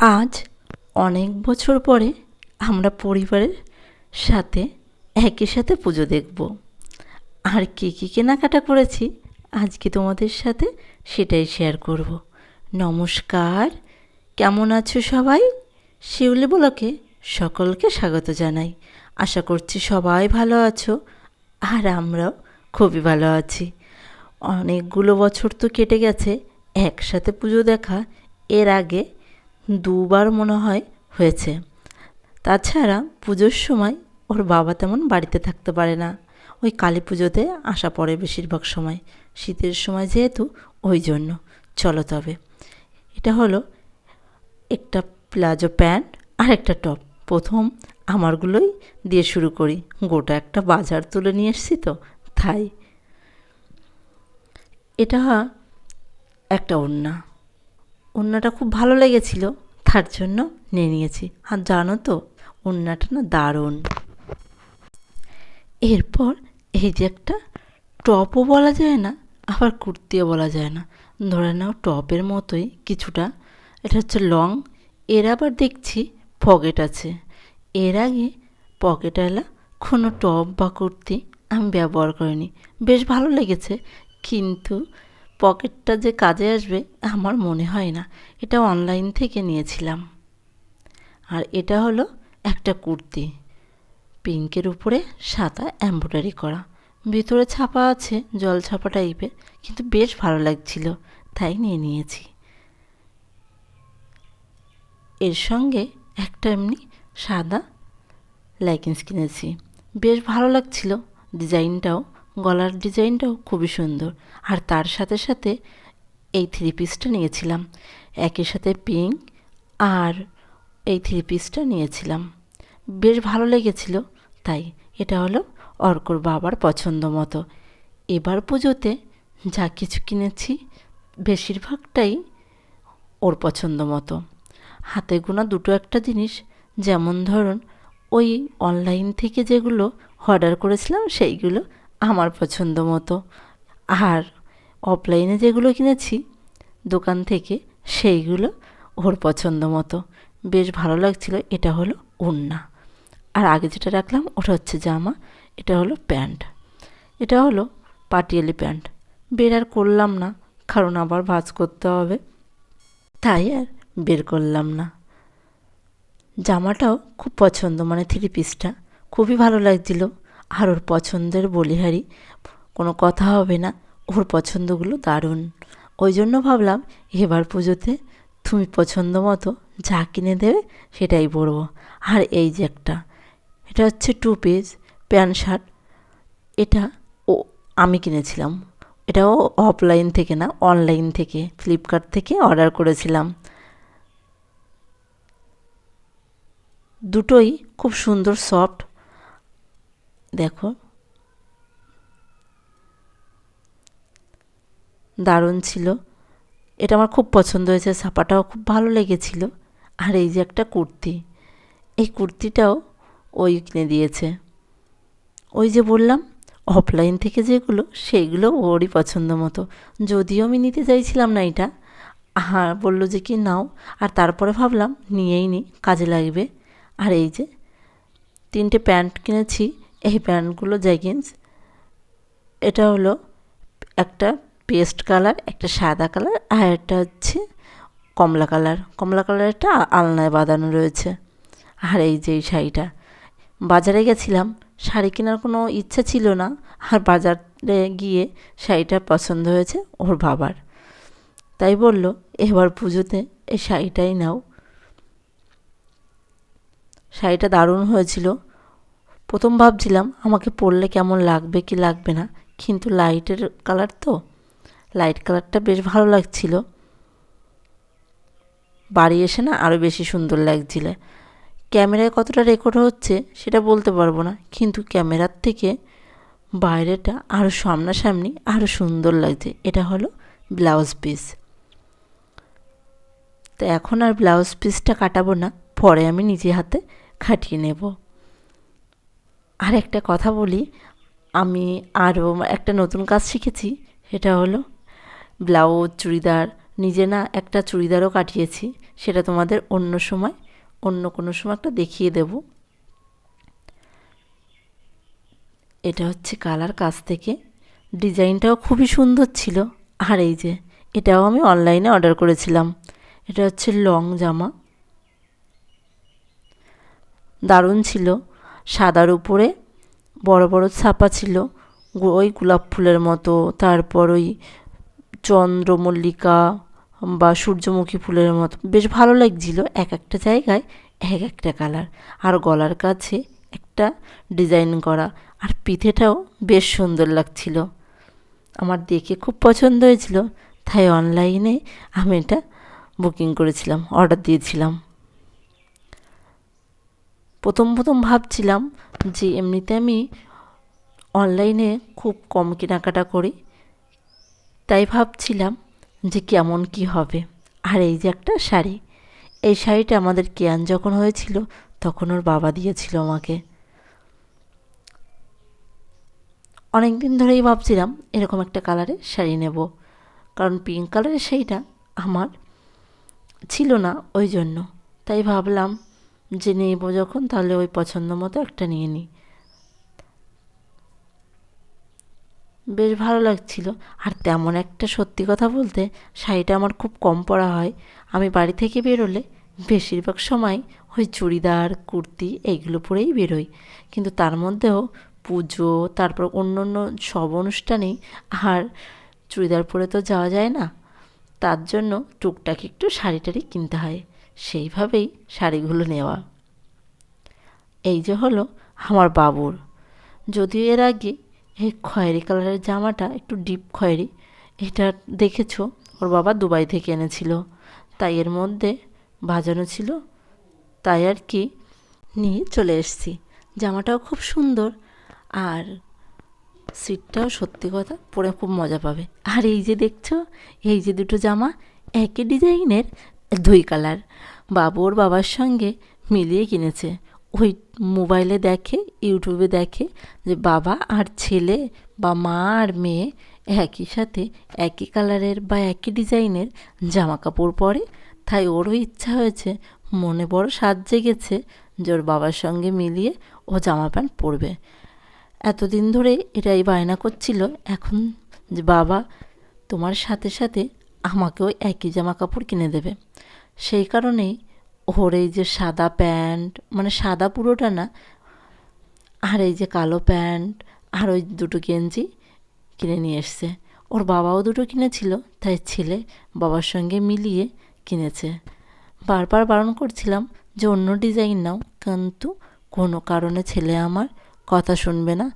আজ অনেক বছর পরে আমরা পরিবারের সাথে একই সাথে পুজো দেখব। আর কী কী কেনাকাটা করেছি আজকে তোমাদের সাথে সেটাই শেয়ার করব। নমস্কার, কেমন আছো সবাই? শিউলি বলকে সকলকে স্বাগত জানাই। আশা করছি সবাই ভালো আছো আর আমরাও খুবই ভালো আছি। অনেকগুলো বছর তো কেটে গেছে, একসাথে পুজো দেখা, এর আগে দুবার মনে হয় হয়েছে। তাছাড়া পুজোর সময় ওর বাবা তেমন বাড়িতে থাকতে পারে না। ওই কালী পুজোতে আসা পড়ে বেশিরভাগ সময়। শীতের সময় যেহেতু ওই জন্য। চলো তবে। এটা হলো একটা প্লাজো প্যান্ট আর একটা টপ। প্রথম আমারগুলোই দিয়ে শুরু করি। গোটা একটা বাজার তুলে নিয়ে এসছি তো, তাই। এটা একটা ওড়না। ওড়নাটা খুব ভালো লেগেছিল, তার জন্য নিয়ে নিয়েছি। আর জানো তো, ওড়নাটা না দারুণ। এরপর এই যে একটা টপও বলা যায় না, আবার কুর্তিও বলা যায় না। ধরে নাও টপের মতোই কিছুটা। এটা হচ্ছে লং, এর আবার দেখছি পকেট আছে। এর আগে পকেটওয়ালা কোনো টপ বা কুর্তি আমি ব্যবহার করিনি। বেশ ভালো লেগেছে, কিন্তু পকেটটা যে কাজে আসবে, আমার মনে হয় না। এটা অনলাইন থেকে নিয়েছিলাম। আর এটা হলো একটা কুর্তি। পিঙ্কের উপরে সাদা এম্ব্রয়ডারি করা। ভিতরে ছাপা আছে, জল ছাপা টাইপের, কিন্তু বেশ ভালো লাগছিল। তাই নিয়ে নিয়েছি। এর সঙ্গে একটা এমনি সাদা লেগিংস কিনেছি। বেশ ভালো লাগছিল ডিজাইনটাও। গলার ডিজাইনটাও খুবই সুন্দর। আর তার সাথে সাথে এই থ্রি পিসটা নিয়েছিলাম। একই সাথে পিঙ্ক আর এই থ্রি পিসটা নিয়েছিলাম। বেশ ভালো লেগেছিল, তাই এটা হলো অর্কর বাবার পছন্দ মতো। এবার পুজোতে যা কিছু কিনেছি, বেশিরভাগটাই ওর পছন্দ মতো। হাতে গোনা দুটো একটা জিনিস, যেমন ধরুন ওই অনলাইন থেকে যেগুলো অর্ডার করেছিলাম, সেইগুলো আমার পছন্দ মতো। আর অফলাইনে যেগুলো কিনেছি, দোকান থেকে সেইগুলো ওর পছন্দ মতো। বেশ ভালো লাগছিল, এটা হলো ওড়না আর আগে যেটা রাখলাম, ওটা হচ্ছে জামা, এটা হলো প্যান্ট। এটা হলো পাটিয়ালি প্যান্ট। বের আর করলাম না, কারণ আবার ভাজ করতে হবে। তাই আর বের করলাম না। জামাটাও খুব পছন্দ মানে থ্রি পিসটা খুবই ভালো লাগছিল। আর ওর পছন্দের বলিহারি, কোনো কথা হবে না, ওর পছন্দগুলো দারুণ। ওই জন্য ভাবলাম, এবার পুজোতে তুমি পছন্দ মতো যা কিনে দেবে সেটাই পরবো। আর এই যে একটা, এটা হচ্ছে টু পিস প্যান্ট শার্ট এটা ও আমি কিনেছিলাম। এটাও অফলাইন থেকে না অনলাইন থেকে ফ্লিপকার্ট থেকে অর্ডার করেছিলাম। দুটোই খুব সুন্দর সফট দেখো। দারুণ ছিল। এটা আমার খুব পছন্দ হয়েছে, ছাপাটাও খুব ভালো লেগেছিল। আর এই যে একটা কুর্তি, এই কুর্তিটাও ওই কিনে দিয়েছে। ওই যে বললাম অফলাইন থেকে যেগুলো, সেইগুলো ওরই পছন্দ মতো। যদিও আমি নিতে চাইছিলাম না এটা। হ্যাঁ বলল যে কি নাও। আর তারপরে ভাবলাম, নিয়েই নি, কাজে লাগবে। আর এই যে তিনটে প্যান্ট কিনেছি এই প্যান্টগুলো জ্যাগিন্স এটা হলো একটা পেস্ট কালার, একটা সাদা কালার, আর একটা হচ্ছে কমলা কালার। কমলা কালারটা আলনায় বাঁধানো রয়েছে। আর এই যে এই শাড়িটা, বাজারে গেছিলাম, শাড়ি কেনার কোনো ইচ্ছা ছিল না, আর বাজারে গিয়ে শাড়িটা পছন্দ হয়েছে ওর বাবার। তাই বলল, এবার পুজোতে এই শাড়িটাই নাও। শাড়িটা দারুণ হয়েছিল। প্রথম ভাবছিলাম, আমাকে পরলে কেমন লাগবে, কি লাগবে না, কিন্তু লাইটের কালার তো। লাইট কালারটা বেশ ভালো লাগছিল। বাড়ি এসে না আরও বেশি সুন্দর লাগছিল। ক্যামেরায় কতটা রেকর্ড হচ্ছে সেটা বলতে পারব না, কিন্তু ক্যামেরার থেকে বাইরেটা আরও সামনাসামনি আরও সুন্দর লাগছে। এটা হলো ব্লাউজ পিস। তো এখন আর ব্লাউজ পিসটা কাটাবো না, পরে আমি নিজে হাতে খাটিয়ে নেব। আর একটা কথা বলি, আমি আরও একটা নতুন কাজ শিখেছি, সেটা হলো ব্লাউজ, চুড়িদার, নিজে না একটা চুড়িদারও কাটিয়েছি, সেটা তোমাদের অন্য সময়, অন্য কোনো সময় একটা দেখিয়ে দেব। এটা হচ্ছে কালার কাছ থেকে। ডিজাইনটাও খুবই সুন্দর ছিল। আর এই যে, এটাও আমি অনলাইনে অর্ডার করেছিলাম। এটা হচ্ছে লং জামা। দারুণ ছিল। সাদার উপরে বড় বড় ছাপা ছিল। ওই গোলাপ ফুলের মতো। তারপর ওই চন্দ্রমল্লিকা বা সূর্যমুখী ফুলের মতো। বেশ ভালো লাগছিল এক একটা জায়গায় এক একটা কালার। আর গলার কাছে একটা ডিজাইন করা। আর পিঠেটাও বেশ সুন্দর লাগছিল। আমার দেখে খুব পছন্দ হয়েছিল। তাই অনলাইনে আমি এটা বুকিং করেছিলাম, অর্ডার দিয়েছিলাম। প্রথম প্রথম ভাবছিলাম যে এমনিতে আমি অনলাইনে খুব কম কেনাকাটা করি। তাই ভাবছিলাম যে কেমন কি হবে। আর এই যে একটা শাড়ি। এই শাড়িটা আমাদের কেয়ান যখন হয়েছিল, তখন ওর বাবা দিয়েছিল আমাকে। অনেক দিন ধরেই ভাবছিলাম এরকম একটা কালারে শাড়ি নেব। কারণ পিঙ্ক কালারের শাড়িটা আমার ছিল না ওই জন্য। তাই ভাবলাম যে নেব যখন, তাহলে ওই পছন্দ মতো একটা নিয়ে নিই বেশ ভালো লাগছিল। আর তেমন একটা সত্যি কথা বলতে, শাড়িটা আমার খুব কম পরা হয়। আমি বাড়ি থেকে বেরোলে বেশিরভাগ সময় ওই চুড়িদার, কুর্তি এইগুলো পরেই বেরোই। কিন্তু তার মধ্যেও পুজো, তারপর অন্য অন্য সব অনুষ্ঠানেই আর চুড়িদার পরে তো যাওয়া যায় না। তার জন্য টুকটাক একটু শাড়ি টাড়ি কিনতে হয়। সেইভাবেই শাড়িগুলো নেওয়া। এই যে হলো আমার বাবুর। যদিও এর আগে এই খয়েরি কালারের জামাটা একটু ডিপ খয়েরি, এটা দেখেছ? ওর বাবা দুবাই থেকে এনেছিল। তাই এর মধ্যে বাজানো ছিল। তাই আর কি নিয়ে চলে এসেছি। জামাটাও খুব সুন্দর আর সিটটাও সত্যি কথা পরে খুব মজা পাবে। আর এই যে দেখছ, এই যে দুটো জামা, একই ডিজাইনের দুই কালার। বাবুর বাবার সঙ্গে মিলিয়ে কিনেছে। ওই মোবাইলে দেখে, ইউটিউবে দেখে যে বাবা আর ছেলে বা মা আর মেয়ে একই সাথে একই কালারের বা একই ডিজাইনের জামা কাপড় পরে। তাই ওরও ইচ্ছা হয়েছে, মনে বড় সাজ জেগেছে যে ওর বাবার সঙ্গে মিলিয়ে ও জামা প্যান্ট পরবে। এতদিন ধরে এটাই বায়না করছিল। এখন যে বাবা, তোমার সাথে সাথে আমাকেও একই জামা কাপড় কিনে দেবে। সেই কারণেই ওর এই যে সাদা প্যান্ট মানে সাদা পুরোটা না, আর এই যে কালো প্যান্ট, আর ওই দুটো গেঞ্জি কিনে নিয়ে এসছে। ওর বাবাও দুটো কিনেছিল, তাই ছেলে বাবার সঙ্গে মিলিয়ে কিনেছে। বারবার বারণ করছিলাম যে অন্য ডিজাইন নাও, কিন্তু কোনো কারণে ছেলে আমার কথা শুনবে না।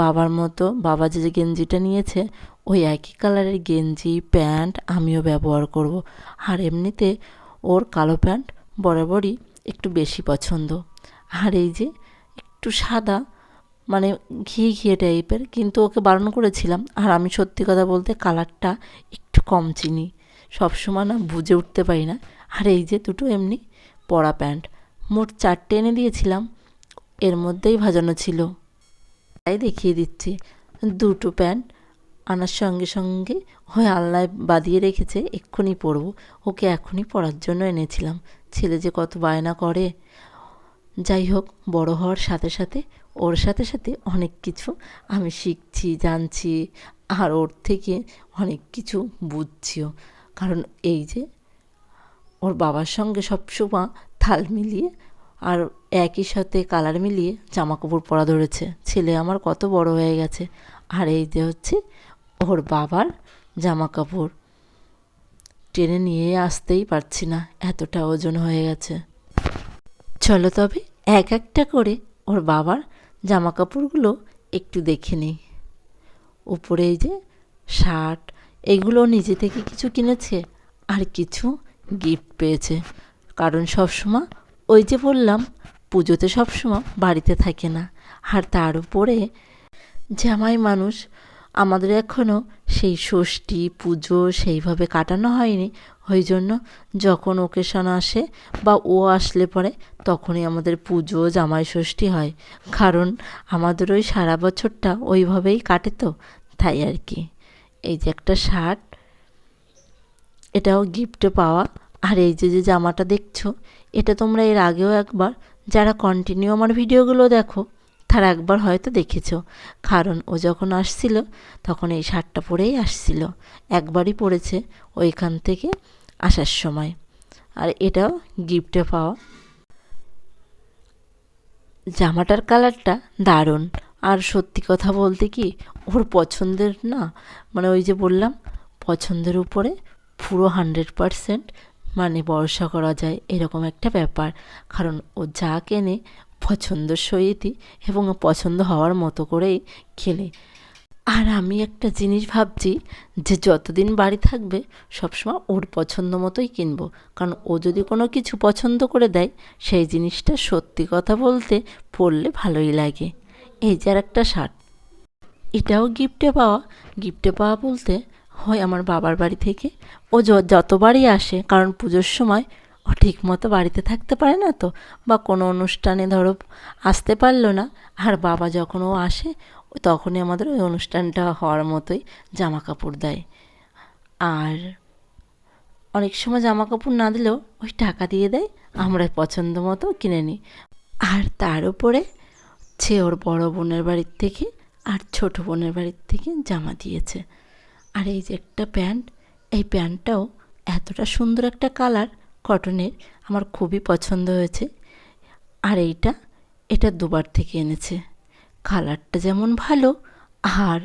বাবার মতো বাবা যে গেঞ্জিটা নিয়েছে ওই একই কালারের গেঞ্জি, প্যান্ট আমিও ব্যবহার করব। আর এমনিতে ওর কালো প্যান্ট বরাবরই একটু বেশি পছন্দ। আর এই যে একটু সাদা মানে ঘিয়ে ঘিয়ে টাইপের, কিন্তু ওকে বারণ করেছিলাম। আর আমি সত্যি কথা বলতে কালারটা একটু কম চিনি। সবসময় না বুঝে উঠতে পারি না। আর এই যে দুটো এমনি পরা প্যান্ট, মোট চারটে এনে দিয়েছিলাম। এর মধ্যেই ভাজানো ছিল। তাই দেখিয়ে দিচ্ছি। দুটো প্যান্ট আনার সঙ্গে সঙ্গে হয় আলনায় বাঁধিয়ে রেখেছে, এক্ষুনি পরবো ওকে এখনই পরার জন্য এনেছিলাম। ছেলে যে কত বায়না করে। যাই হোক, বড় হওয়ার সাথে সাথে, ওর সাথে সাথে অনেক কিছু আমি শিখছি, জানছি, আর ওর থেকে অনেক কিছু বুঝছিও। কারণ এই যে ওর বাবার সঙ্গে সবসময় থাল মিলিয়ে আর একই সাথে কালার মিলিয়ে জামা কাপড় পরা ধরেছে। ছেলে আমার কত বড় হয়ে গেছে। আর এই যে হচ্ছে ওর বাবার জামা কাপড় টেনে নিয়ে আসতেই পারছি না, এতটা ওজন হয়ে গেছে। চলো তবে এক একটা করে ওর বাবার জামা কাপড়গুলো একটু দেখে নিই। উপরে এই যে শার্ট, এগুলো নিজে থেকে কিছু কিনেছে আর কিছু গিফট পেয়েছে। কারণ সবসময় ওই যে বললাম, পুজোতে সবসময় বাড়িতে থাকে না। আর তার উপরে জামাই মানুষ আমাদের এখনও সেই ষষ্ঠী পুজো সেইভাবে কাটানো হয়নি। ওই জন্য যখন ওকেশন আসে বা ও আসলে পরে, তখনই আমাদের পুজো, জামাই ষষ্ঠী হয়। কারণ আমাদের ওই সারা বছরটা ওইভাবেই কাটে তো, তাই আর কি। এই যে একটা শার্ট, এটাও গিফটে পাওয়া। আর এই যে যে জামাটা দেখছ, এটা তোমরা এর আগেও একবার, যারা কন্টিনিউ আমার ভিডিওগুলো দেখো তারা একবার হয়তো দেখেছ। কারণ ও যখন আসছিল, তখন এই শার্টটা পরেই আসছিল। একবারই পরেছে ওইখান থেকে আসার সময়। আর এটাও গিফটে পাওয়া। জামাটার কালারটা দারুণ। আর সত্যি কথা বলতে কি, ওর পছন্দের না মানে ওই যে বললাম, পছন্দের উপরে পুরো হান্ড্রেড পারসেন্ট মানে ভরসা করা যায়, এরকম একটা ব্যাপার। কারণ ও যা কেনে পছন্দের সহিতই এবং পছন্দ হওয়ার মতো করেই খেলে। আর আমি একটা জিনিস ভাবছি যে যতদিন বাড়ি থাকবে সবসময় ওর পছন্দ মতোই কিনবো। কারণ ও যদি কোনো কিছু পছন্দ করে দেয়, সেই জিনিসটা সত্যি কথা বলতে পরলে ভালোই লাগে। এই যে আর একটা শার্ট। এটাও গিফটে পাওয়া। গিফটে পাওয়া বলতে হয় আমার বাবার বাড়ি থেকে। ও যতবারই আসে, কারণ পুজোর সময় ও ঠিক মতো বাড়িতে থাকতে পারে না তো? বা কোনো অনুষ্ঠানে ধরো আসতে পারল না, আর বাবা যখন ও আসে, তখনই আমাদের ওই অনুষ্ঠানটা হওয়ার মতোই জামা কাপড় দেয়। আর অনেক সময় জামা কাপড় না দিলেও ওই টাকা দিয়ে দেয়, আমরা পছন্দ মতো কিনে নিই। আর তার উপরে সে ওর বড় বোনের বাড়ির থেকে আর ছোট বোনের বাড়ির থেকে জামা দিয়েছে। আর এই যে একটা প্যান্ট, এই প্যান্টটাও এতটা সুন্দর একটা কালার কটনের আমার খুবই পছন্দ হয়েছে। আর এইটা, এটা দুবার থেকে এনেছে। কালারটা যেমন ভালো, আর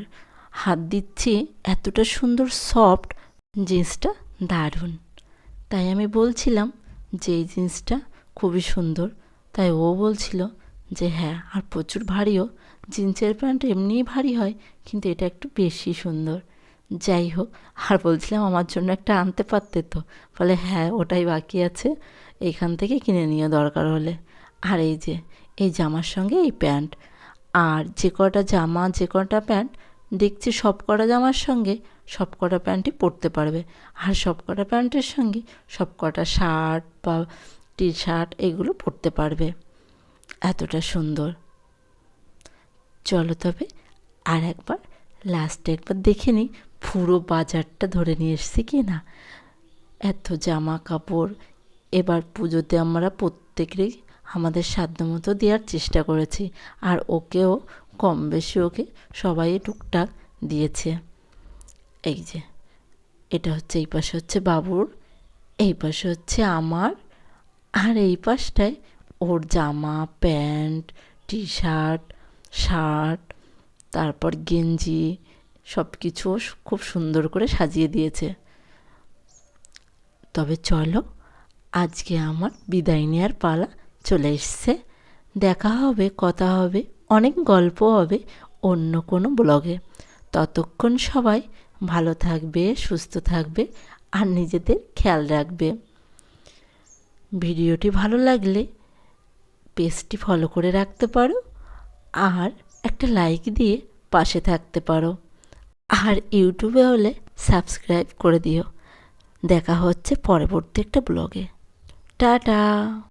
হাত দিচ্ছি এতটা সুন্দর সফট, জিন্সটা দারুণ। তাই আমি বলছিলাম যে এই জিন্সটা খুবই সুন্দর। তাই ও বলছিল যে হ্যাঁ আর প্রচুর ভারীও জিন্সের প্যান্ট এমনিই ভারী হয়, কিন্তু এটা একটু বেশি সুন্দর। যাই হোক আর বলছিলাম আমার জন্য একটা আনতে পারতে তো। বলে হ্যাঁ ওটাই বাকি আছে এইখান থেকে কিনে নিও দরকার হলে। আর এই যে, এই জামার সঙ্গে এই প্যান্ট। আর যে কটা জামা, যে কটা প্যান্ট, দেখছি সব কটা জামার সঙ্গে সব কটা প্যান্টই পরতে পারবে। আর সব কটা প্যান্টের সঙ্গে সব কটা শার্ট বা টি শার্ট এগুলো পরতে পারবে। এতটা সুন্দর। চলো তবে আর একবার, লাস্টে একবার দেখে নিই পুরো বাজারটা ধরে নিয়ে এসছি কি না? এত জামা কাপড়, এবার পুজোতে আমরা প্রত্যেকেরই আমাদের সাধ্য মতো দেওয়ার চেষ্টা করেছি। আর ওকেও, কম বেশি ওকে সবাই টুকটাক দিয়েছে। এই যে, এটা হচ্ছে, এই পাশে হচ্ছে বাবুর, এই পাশে হচ্ছে আমার, আর এই পাশটায় ওর জামা, প্যান্ট টি শার্ট শার্ট, তারপর গেঞ্জি সব কিছু খুব সুন্দর করে সাজিয়ে দিয়েছে। তবে চলো, আজকে আমার বিদায় নেওয়ার পালা চলে এসছে। দেখা হবে, কথা হবে, অনেক গল্প হবে অন্য কোনো ব্লগে। ততক্ষণ সবাই ভালো থাকবে, সুস্থ থাকবে আর নিজেদের খেয়াল রাখবে। ভিডিওটি ভালো লাগলে পেজটি ফলো করে রাখতে পারো আর একটা লাইক দিয়ে পাশে থাকতে পারো। আর ইউটিউবে হলে সাবস্ক্রাইব করে দিও। দেখা হচ্ছে পরবর্তী একটা ব্লগে। টাটা!